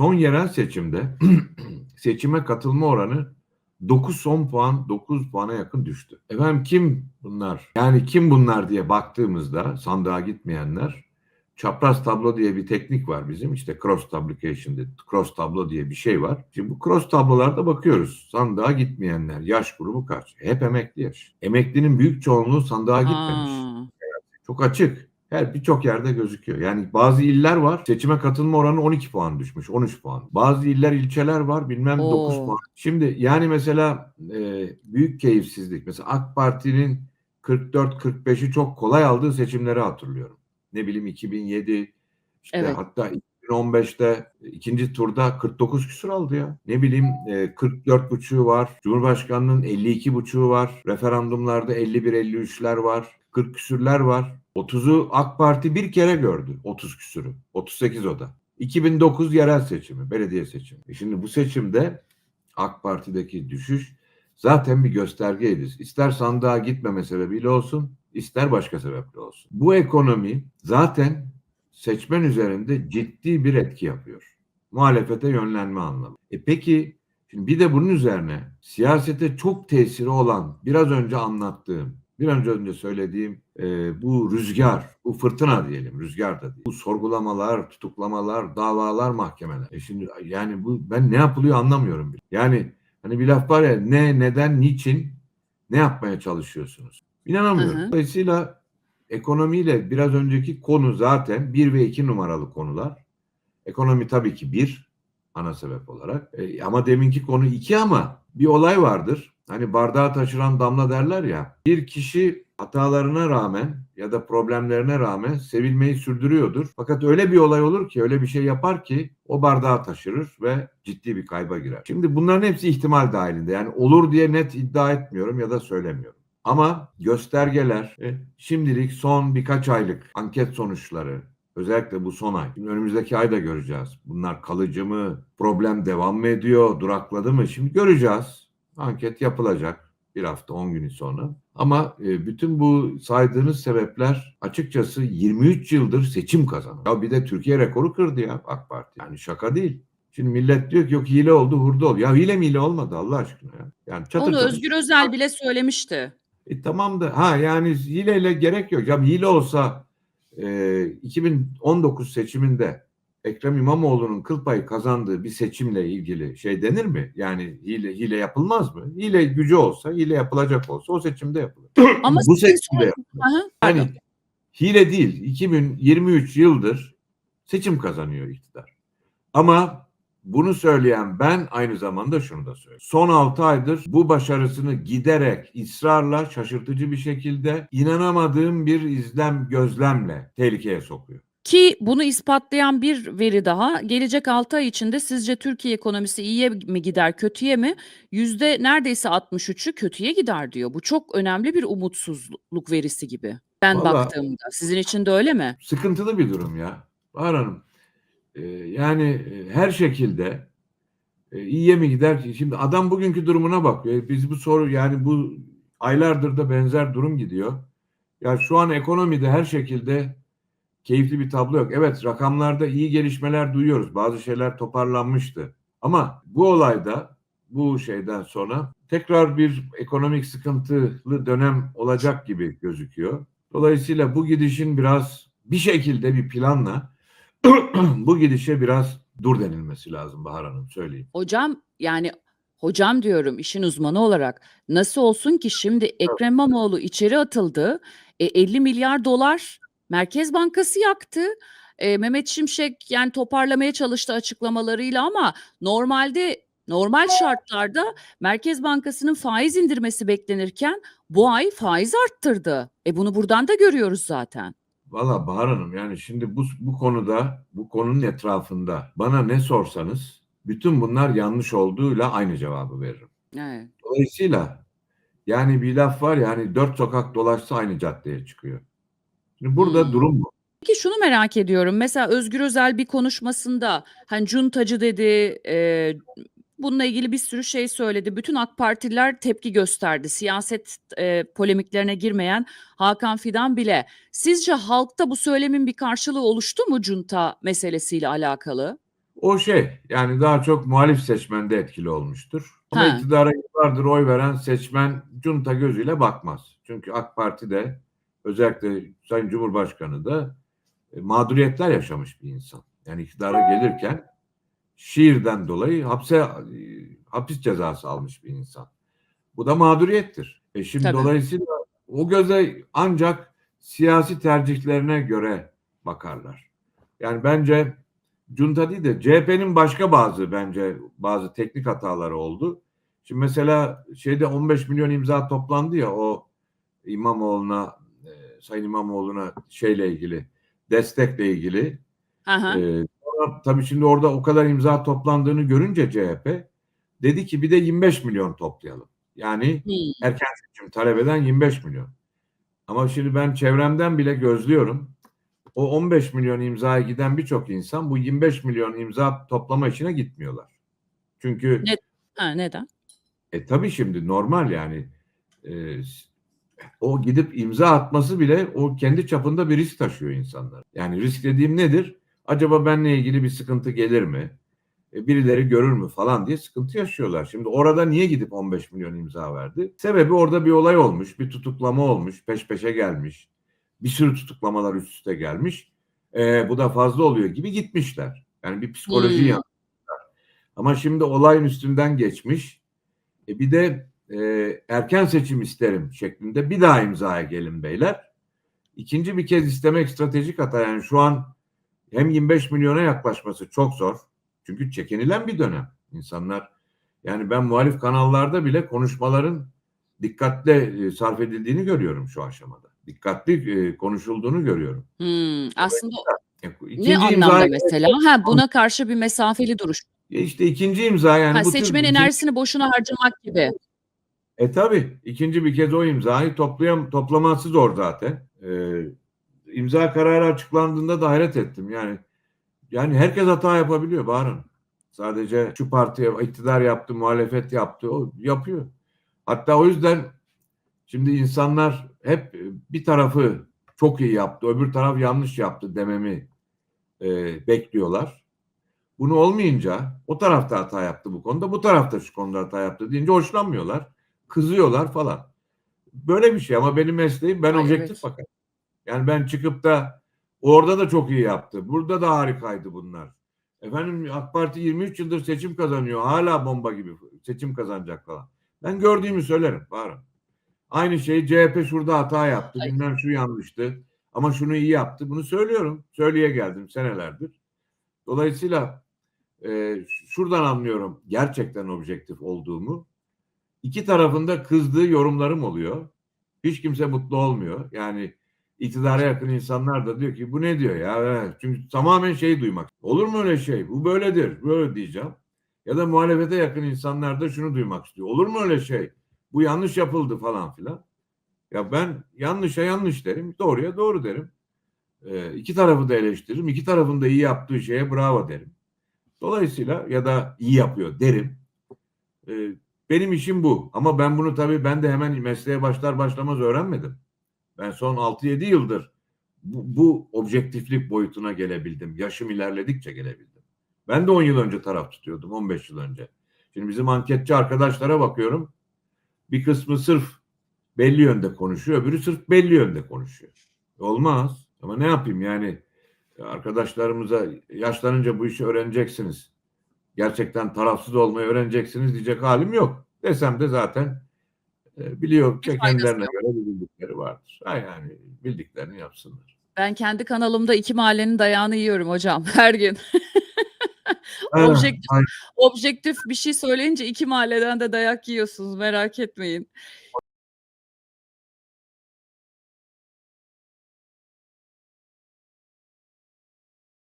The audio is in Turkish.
Son yerel seçimde seçime katılma oranı 9-10 puan, 9 puana yakın düştü. Efendim kim bunlar? Yani kim bunlar diye baktığımızda sandığa gitmeyenler çapraz tablo diye bir teknik var bizim. İşte cross tabulation, cross tablo diye bir şey var. Şimdi bu cross tablolarda bakıyoruz. Sandığa gitmeyenler, yaş grubu kaç? Hep emekli yaş. Emeklinin büyük çoğunluğu sandığa gitmemiş. Aa, Çok açık. Her birçok yerde gözüküyor. Yani bazı iller var seçime katılma oranı 12 puan düşmüş, 13 puan. Bazı iller, ilçeler var bilmem 9 Oo. puan. Şimdi yani mesela e, büyük keyifsizlik. Mesela AK Parti'nin 44-45'i çok kolay aldığı seçimleri hatırlıyorum. Ne bileyim 2007 işte Evet. hatta 2015'te ikinci turda 49 küsur aldı ya. Ne bileyim e, 44 buçuğu var. Cumhurbaşkanının 52 buçuğu var. Referandumlarda 51-53'ler var. 40 küsürler var. 30'u AK Parti bir kere gördü. 30 küsürü. 38 o da. 2009 yerel seçimi, belediye seçimi. E şimdi bu seçimde AK Parti'deki düşüş zaten bir göstergeydi. İster sandığa gitmeme sebebiyle olsun, ister başka sebeple olsun. Bu ekonomi zaten seçmen üzerinde ciddi bir etki yapıyor. Muhalefete yönlenme anlamı. E peki şimdi bir de bunun üzerine siyasete çok tesiri olan biraz önce anlattığım, bir önce önce söylediğim e, bu rüzgar, bu fırtına diyelim, rüzgar da değil. Bu sorgulamalar, tutuklamalar, davalar, mahkemeler. E şimdi yani bu ben ne yapılıyor anlamıyorum bile. Yani hani bir laf var ya ne, neden, niçin, ne yapmaya çalışıyorsunuz? İnanamıyorum. Hı hı. Dolayısıyla ekonomiyle biraz önceki konu zaten bir ve iki numaralı konular. Ekonomi tabii ki bir ana sebep olarak. E, ama deminki konu iki ama bir olay vardır. Hani bardağı taşıran damla derler ya. Bir kişi hatalarına rağmen ya da problemlerine rağmen sevilmeyi sürdürüyordur. Fakat öyle bir olay olur ki, öyle bir şey yapar ki o bardağı taşırır ve ciddi bir kayba girer. Şimdi bunların hepsi ihtimal dahilinde. Yani olur diye net iddia etmiyorum ya da söylemiyorum. Ama göstergeler e, şimdilik son birkaç aylık anket sonuçları özellikle bu son ay. Şimdi önümüzdeki ay da göreceğiz. Bunlar kalıcı mı? Problem devam mı ediyor? Durakladı mı? Şimdi göreceğiz. Anket yapılacak bir hafta 10 günü sonra. Ama e, bütün bu saydığınız sebepler açıkçası 23 yıldır seçim kazanıyor. Ya bir de Türkiye rekoru kırdı ya AK Parti. Yani şaka değil. Şimdi millet diyor ki yok hile oldu hurda oldu. Ya hile mi hile olmadı Allah aşkına ya. Yani çatır Onu çatır Özgür Özel bile söylemişti. e tamam da ha yani hileyle gerek yok. Ya hile olsa e, 2019 seçiminde Ekrem İmamoğlu'nun kıl payı kazandığı bir seçimle ilgili şey denir mi? Yani hile hile yapılmaz mı? Hile gücü olsa, hile yapılacak olsa o seçimde yapılır. Ama Bu seçimde yapılır. Aha. Yani hile değil. 2023 yıldır seçim kazanıyor iktidar. Ama bunu söyleyen ben aynı zamanda şunu da söylüyorum. Son 6 aydır bu başarısını giderek, ısrarla, şaşırtıcı bir şekilde inanamadığım bir izlem, gözlemle tehlikeye sokuyor. Ki bunu ispatlayan bir veri daha gelecek 6 ay içinde sizce Türkiye ekonomisi iyiye mi gider kötüye mi? Yüzde neredeyse 63'ü kötüye gider diyor. Bu çok önemli bir umutsuzluk verisi gibi. Ben Vallahi- baktığımda. Sizin için de öyle mi? Sıkıntılı bir durum ya. Bahar Hanım. E, yani e, her şekilde e, iyiye mi gider ki? Şimdi adam bugünkü durumuna bakıyor. Biz bu soru yani bu aylardır da benzer durum gidiyor. Ya şu an ekonomide her şekilde keyifli bir tablo yok. Evet rakamlarda iyi gelişmeler duyuyoruz. Bazı şeyler toparlanmıştı. Ama bu olayda bu şeyden sonra tekrar bir ekonomik sıkıntılı dönem olacak gibi gözüküyor. Dolayısıyla bu gidişin biraz bir şekilde bir planla bu gidişe biraz dur denilmesi lazım Bahar Hanım söyleyeyim. Hocam yani hocam diyorum işin uzmanı olarak nasıl olsun ki şimdi Ekrem İmamoğlu içeri atıldı. E, 50 milyar dolar Merkez Bankası yaktı. E, Mehmet Şimşek yani toparlamaya çalıştı açıklamalarıyla ama normalde normal şartlarda Merkez Bankası'nın faiz indirmesi beklenirken bu ay faiz arttırdı. E bunu buradan da görüyoruz zaten. Valla Bahar Hanım yani şimdi bu, bu konuda bu konunun etrafında bana ne sorsanız bütün bunlar yanlış olduğuyla aynı cevabı veririm. Evet. Dolayısıyla yani bir laf var ya hani dört sokak dolaşsa aynı caddeye çıkıyor. Şimdi burada Hmm. durum bu. Peki şunu merak ediyorum. Mesela Özgür Özel bir konuşmasında hani cuntacı dedi, e, bununla ilgili bir sürü şey söyledi. Bütün AK Partililer tepki gösterdi. Siyaset e, polemiklerine girmeyen Hakan Fidan bile. Sizce halkta bu söylemin bir karşılığı oluştu mu junta meselesiyle alakalı? O şey yani daha çok muhalif seçmende etkili olmuştur. Ama Ha. iktidara yıllardır oy veren seçmen junta gözüyle bakmaz. Çünkü AK Parti de özellikle Sayın Cumhurbaşkanı da e, mağduriyetler yaşamış bir insan. Yani iktidara gelirken şiirden dolayı hapse e, hapis cezası almış bir insan. Bu da mağduriyettir. E şimdi Tabii. dolayısıyla o göze ancak siyasi tercihlerine göre bakarlar. Yani bence Junta değil de CHP'nin başka bazı bence bazı teknik hataları oldu. Şimdi mesela şeyde 15 milyon imza toplandı ya o İmamoğlu'na e, Sayın İmamoğlu'na şeyle ilgili destekle ilgili. Aha. Ee, sonra tabii şimdi orada o kadar imza toplandığını görünce CHP dedi ki bir de 25 milyon toplayalım. Yani Hmm. erken seçim talep eden 25 milyon. Ama şimdi ben çevremden bile gözlüyorum. O 15 milyon imzaya giden birçok insan bu 25 milyon imza toplama işine gitmiyorlar. Çünkü Ne- Ha, neden? e tabii şimdi normal yani e, o gidip imza atması bile o kendi çapında bir risk taşıyor insanlar. Yani risk dediğim nedir? Acaba benle ilgili bir sıkıntı gelir mi? E, birileri görür mü falan diye sıkıntı yaşıyorlar. Şimdi orada niye gidip 15 milyon imza verdi? Sebebi orada bir olay olmuş, bir tutuklama olmuş, peş peşe gelmiş. Bir sürü tutuklamalar üst üste gelmiş. E, bu da fazla oluyor gibi gitmişler. Yani bir psikoloji Hmm. yansıtmışlar. Ama şimdi olayın üstünden geçmiş. E bir de e, erken seçim isterim şeklinde bir daha imzaya gelin beyler. İkinci bir kez istemek stratejik hata. Yani şu an hem 25 milyona yaklaşması çok zor. Çünkü çekinilen bir dönem. İnsanlar yani ben muhalif kanallarda bile konuşmaların dikkatle e, sarf edildiğini görüyorum şu aşamada. Dikkatli e, konuşulduğunu görüyorum. Hmm. Aslında E, ne ikinci anlamda mesela? Ha, buna karşı bir mesafeli duruş. İşte ikinci imza yani Ha, bu tür seçmen bir- enerjisini boşuna harcamak gibi. E tabi ikinci bir kez o imzayı toplayam toplaması zor zaten. Ee, imza kararı açıklandığında da hayret ettim. Yani yani herkes hata yapabiliyor Bahar'ın. Sadece şu partiye iktidar yaptı, muhalefet yaptı, o yapıyor. Hatta o yüzden şimdi insanlar hep bir tarafı çok iyi yaptı, öbür taraf yanlış yaptı dememi e, bekliyorlar. Bunu olmayınca o tarafta hata yaptı bu konuda, bu tarafta şu konuda hata yaptı deyince hoşlanmıyorlar kızıyorlar falan. Böyle bir şey ama benim mesleğim ben Ay, objektif evet. bakarım. Yani ben çıkıp da orada da çok iyi yaptı. Burada da harikaydı bunlar. Efendim AK Parti 23 yıldır seçim kazanıyor. Hala bomba gibi seçim kazanacak falan. Ben gördüğümü söylerim. Bağırın. Aynı şey CHP şurada hata yaptı. Bilmem şu yanlıştı. Ama şunu iyi yaptı. Bunu söylüyorum. Söyleye geldim senelerdir. Dolayısıyla e, şuradan anlıyorum gerçekten objektif olduğumu iki tarafında kızdığı yorumlarım oluyor. Hiç kimse mutlu olmuyor. Yani iktidara yakın insanlar da diyor ki bu ne diyor ya? Çünkü tamamen şey duymak. Olur mu öyle şey? Bu böyledir. Böyle diyeceğim. Ya da muhalefete yakın insanlar da şunu duymak istiyor. Olur mu öyle şey? Bu yanlış yapıldı falan filan. Ya ben yanlışa yanlış derim. Doğruya doğru derim. Ee, iki tarafı da eleştiririm. İki tarafın da iyi yaptığı şeye bravo derim. Dolayısıyla ya da iyi yapıyor derim. Ee, benim işim bu. Ama ben bunu tabii ben de hemen mesleğe başlar başlamaz öğrenmedim. Ben son 6-7 yıldır bu, bu objektiflik boyutuna gelebildim. Yaşım ilerledikçe gelebildim. Ben de 10 yıl önce taraf tutuyordum. 15 yıl önce. Şimdi bizim anketçi arkadaşlara bakıyorum. Bir kısmı sırf belli yönde konuşuyor. Öbürü sırf belli yönde konuşuyor. Olmaz. Ama ne yapayım yani arkadaşlarımıza yaşlanınca bu işi öğreneceksiniz gerçekten tarafsız olmayı öğreneceksiniz diyecek halim yok. Desem de zaten biliyor kendilerine göre bildikleri vardır. Yani bildiklerini yapsınlar. Ben kendi kanalımda iki mahallenin dayağını yiyorum hocam her gün. Ha, Objektif, objektif bir şey söyleyince iki mahalleden de dayak yiyorsunuz merak etmeyin.